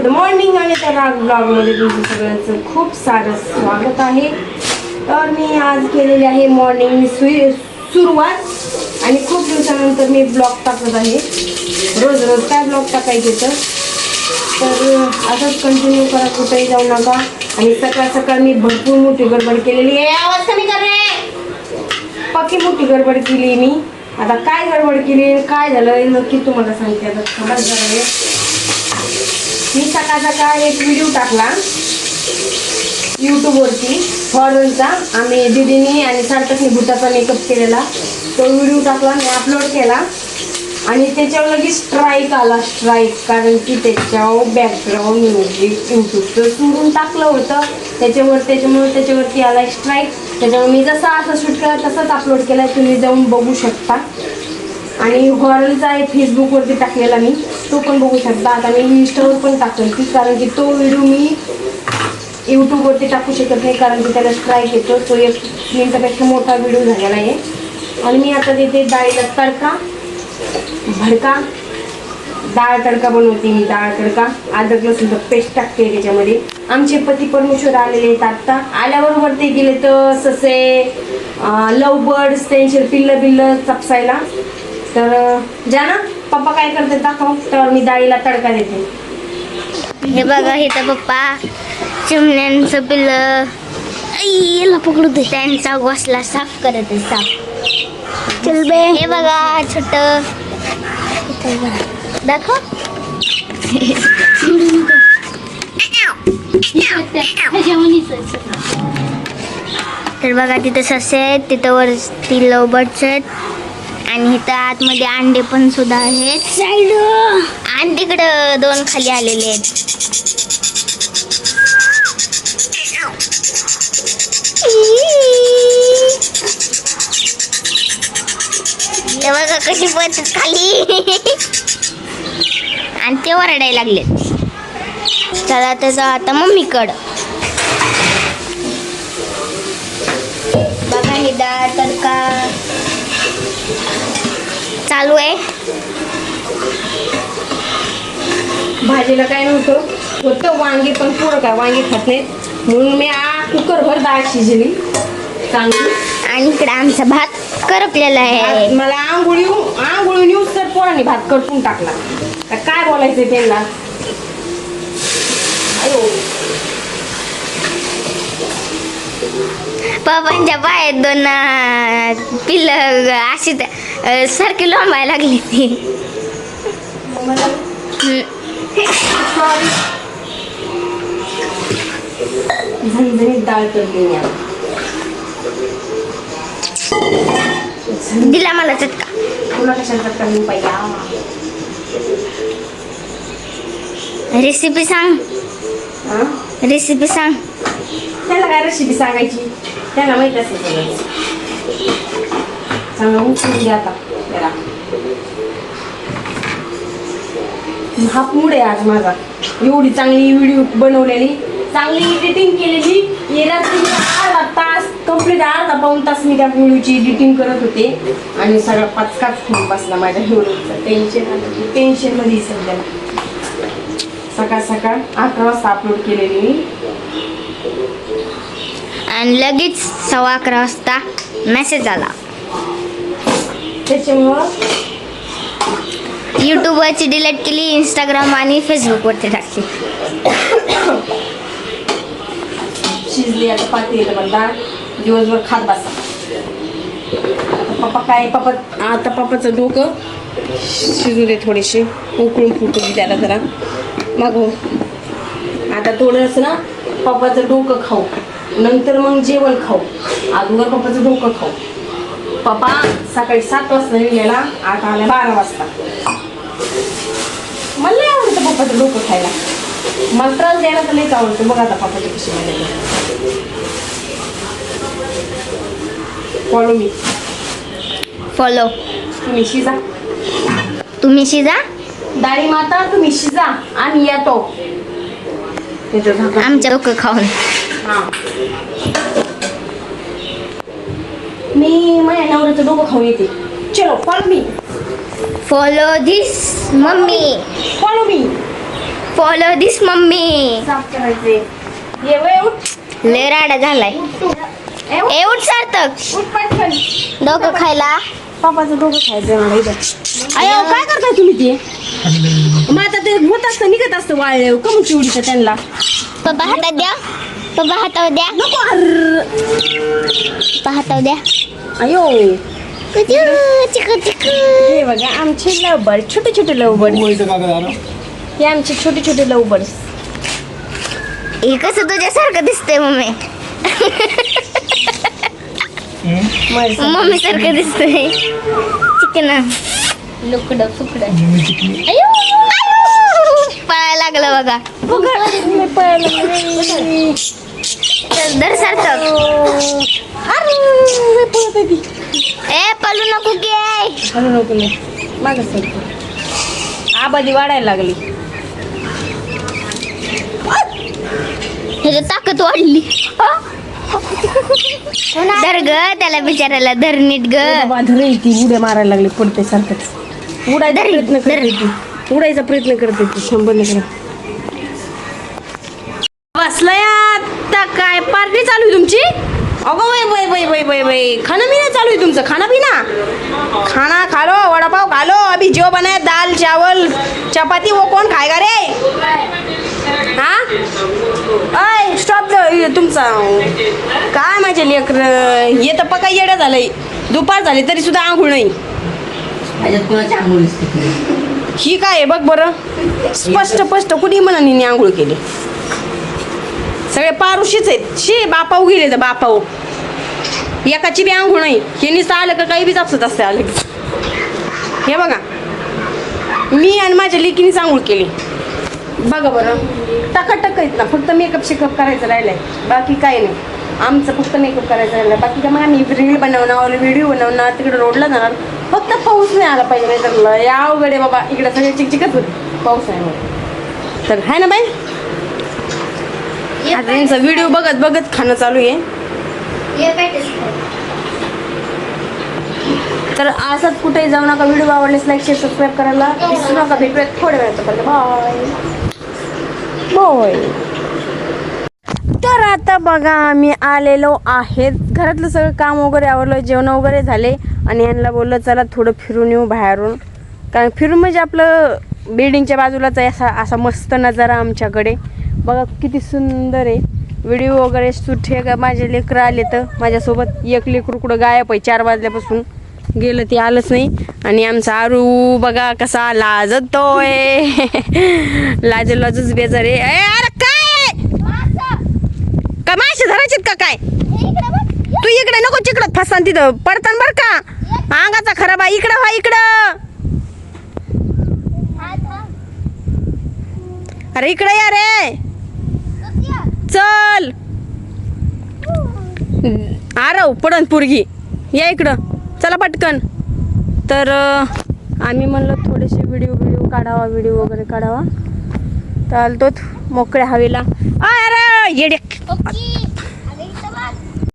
Good morning आणि त्या राग ब्लॉगमध्ये तुमचं सगळ्यांचं खूप सारं स्वागत आहे. तर मी आज केलेली आहे मॉर्निंग सुरुवात आणि खूप दिवसानंतर मी ब्लॉग टाकत आहे. रोज रोज काय ब्लॉग टाकायचे तर? तर असंच कंटिन्यू करा कुठेही जाऊ नका. आणि सकाळ सकाळ मी भरपूर मोठी गडबड केलेली आहे. आवाज कमी कर रे. पक्की मोठी गडबड केली मी. आता काय गडबड केली? काय झालं? नक्की तुम्हाला सांगते. आता जरा. वेळ. मी सकाळ सकाळ एक व्हिडिओ टाकला. यूट्यूबवरती हॉररचा आम्ही दिदीनी आणि सार्थकने भूताचा मेकअप केलेला. तो व्हिडिओ टाकला मी अपलोड केला. आणि त्याच्यावर लगेच स्ट्राईक आला स्ट्राईक कारण की त्याच्यावर बॅकग्राऊंड म्युझिक यूट्यूबचं सोडून टाकलं होतं. त्याच्यावर त्याच्यामुळे त्याच्यावरती आला स्ट्राईक त्याच्यामुळे मी जसा असं शूट केला तसंच अपलोड केला. तुम्ही जाऊन बघू शकता. आणि हॉरलचा आहे फेसबुकवरती टाकलेला मी. तो पण बघू शकता. आता मी इंस्टावर पण टाकेल की कारण की तो व्हिडिओ मी यूट्यूबवरती टाकू शकत नाही. कारण की त्याला स्ट्राईक येतो. तो एक मिनटापेक्षा मोठा व्हिडिओ झालेला आहे. आणि मी आता देते डाळीला तडका भडका. डाळ तडका बनवते मी डाळ तडका. अद्रक लसूणचं पेस्ट टाकते त्याच्यामध्ये. आमचे पती परमेश्वर आलेले आहेत आत्ता आल्याबरोबर ते गेले तर ससे लव बर्ड्स त्यांचे पिल्लं बिल्लं चपसायला. तर ज्या जाना. पप्पा काय करते दाखव. तर मी डाळीला तडका देते. हे बघा हे तर पप्पा चिमण्यांचं पिल्लं. पकडू दे. त्यांचा गोसला साफ करत आहे साफ. चल बे. हे बघा छोट. दाखव. तर बघा तिथं ससे आहेत तिथं वरती लवबर्ड्स आहेत. आणि इथं आतमध्ये अंडे पण सुद्धा आहेत. आणि तिकडं दोन खाली आलेले आहेत. बघा कशी पळतात खाली. आणि ते वरडायला लागले चला त्याचा आता मम्मीकडं. बघा ही डाळ तडका. चालू आहे. भाजीला काय नव्हतं? होतं वांगे पण पुरं काय वांगे खात नाहीत. म्हणून मी आ कुकरभर डाळ शिजली. चांगली. आणि इकडे आमचा भात करपलेला आहे. आज मला आंघोळी आंघोळी न्यूज तर पोरांनी भात करपून टाकला. आता काय बोलायचं त्यांना? अयो. पप्पांच्या पायात दोन अं, पिल्लं अशी अं, सारखी लोंबायला लागली ती मला हम्म. सॉरी झणझणीत डाळ करते मी आता. दिला मला चटका तुला कशाला कमी पाहिजे रेसिपी सांग हा रेसिपी सांग त्याला काय रेसिपी सांगायची त्याला माहीत असेल सगळं चांगलं उचलून द्या आता त्याला हा मूड आहे आज माझा एवढी चांगली व्हिडिओ बनवलेली चांगली एडिटिंग केलेली रात्री मी अर्धा तास कंप्लीट अर्धा पाऊन तास मी त्या व्हिडिओची एडिटिंग करत होते आणि सगळा पाचकाच फोन बसला माझ्या व्हिडिओचं टेन्शन टेन्शनमध्ये सध्याला सकाळ सकाळ अकरा वाजता अपलोड केलेली मी आणि लगेच सव्वा अकरा वाजता मेसेज आला. त्याच्यामुळं? यूट्यूबवरची डिलीट केली इंस्टाग्राम आणि फेसबुकवरती टाकली. शिजली आता येतं पण दिवसभर खात बसा. पप्पा काय पप्पा आता पप्पाचं डोकं शिजू दे थोडेसे. उकळून फुटू दे त्याला जरा. मग. आता थोडंसं ना पप्पाचं डोकं खाऊ. नंतर मग जेवण खाऊ. अगोदर पप्पाचं डोकं खाऊ. पप्पा सकाळी सात वाजता निघलेला आता आल्या बारा वाजता. मला नाही आवडतं पप्पाचं डोकं खायला. मला त्रास द्यायला तर लईच आवडतं. बघ आता पप्पाची कशी मजा फॉलो मी फॉलो तुम्ही शिजा. तुम्ही शिजा? डाळी माता तुम्ही शिजा. आम्ही येतो. आमच्या डोकं खाऊन. हा. मी माझ्या नवऱ्याचं डोकं खाऊ येते. चलो follow me follow this mummy follow me follow this mummy साफ करायचे ये वय उठ. लय राडा झालाय. ए, उठ. ए उठ सार्थक. उठ पटकन डोकं खायला. पापाचं डोकं खायचं मला इथं. अयो काय करताय तुम्ही ते? मग आता ते होत असतं निघत असतं वाळले कमून चिवडीचं त्यांना. पप्पा हातात द्या. पप्पा हातावर द्या नको. पप्पा हातावर द्या अयो चिक चिक हे बघा आमचे लवबर्ड छोटे छोटे लवबर्ड हे आमचे छोटे छोटे लवबर्ड हे कसं तुझ्यासारखं दिसतंय मम्मी मम्मी सारखं दिसतंय चिकन लुकड फुकड पळायला लागलं बघा. धर सार्थक ए पळू नको की मागच आबादी वाढायला लागली. ह्याची ताकद वाढली. धर ग त्याला बिचारायला धर नीट ग. ती. उड्या मारायला लागली पडते सारखंच. उडायचा प्रयत्न. करते ती. उडायचा प्रयत्न करते ती. शंभर नकडे बसलाय आता. काय पार्टी चालू आहे तुमची? अगो वय वय वय वय वय वय. खाना पिना चालू आहे तुमचं. खाना पिना खाना खा लो वडापाव खा लो अभी जो बनाया दाल चावल चपाती वो कौन खाएगा रे? हा? अय स्टॉप तुमचा काय माझे लेकर हे तर पका येडं झालंय. दुपार झाली तरी सुद्धा आंघोळ नाही. ही काय आहे? बघ बरं. स्पष्ट स्पष्ट कुणी मनाने आंघोळ केली. सगळे पारुशीच आहेत. शी बापाऊ गेले तर बापाऊ. एकाची बी आंघोळ नाही. हे नुसतं आलं का काही बी जापसत असते आलं हे बघा. मी आणि माझ्या लेकीनीच आंघोळ केली. बघा बरं. टकाटक आहेत ना. फक्त मेकअप शेकअप करायचं राहिलंय. बाकी काय नाही. आमचं फक्त मेकअप करायचं राहिलं बाकी काय मग आम्ही रील बनवणार व्हिडिओ बनवणार तिकडे रोडला जाणार. फक्त पाऊस नाही आला पाहिजे नाही तर या अवघड आहे बाबा. इकडे सगळे चिकचिकच होते. पाऊस आहे मग तर आहे ना बाई? आता त्यांचा व्हिडिओ बघत बघत खाणं चालू आहे. तर असंच कुठे जाऊ नका व्हिडिओ आवडलेस लाईक शेअर सबस्क्राईब करायला. विसरू नका भेटूयात थोड्या वेळात बाय बाय तर आता बघा आम्ही आलेलो आहेत. घरातलं सगळं काम वगैरे आवरलं जेवण वगैरे झाले. आणि यांना बोललं चला थोडं फिरून येऊ बाहेरून. कारण फिरून म्हणजे आपलं बिल्डिंगच्या बाजूलाच आहे असा असा मस्त नजारा आमच्याकडे. बघा किती सुंदर आहे. व्हिडिओ वगैरे शूट हे का माझे लेकरं आले तर माझ्यासोबत एक लेकरू कुठं गायब आहे चार वाजल्यापासून. गेलं ते आलंच नाही. आणि आमचा आरू बघा कसा लाजतोय. लाज लाजच बेजार आहे. अरे काय? का मासे धरायचेत का काय? तू इकडे नको तिकडं फसान तिथं. पडतान बर का? अंगाचा खराब आहे. इकडं व्हा इकडं. अरे इकडे या रे. चल. आरव पडन पोरगी. या इकडं. चला पटकन. तर आम्ही म्हणलं थोडेसे व्हिडिओ व्हिडिओ काढावा व्हिडिओ वगैरे काढावा. चालतोच. मोकळ्या हवेला. अरे येड्या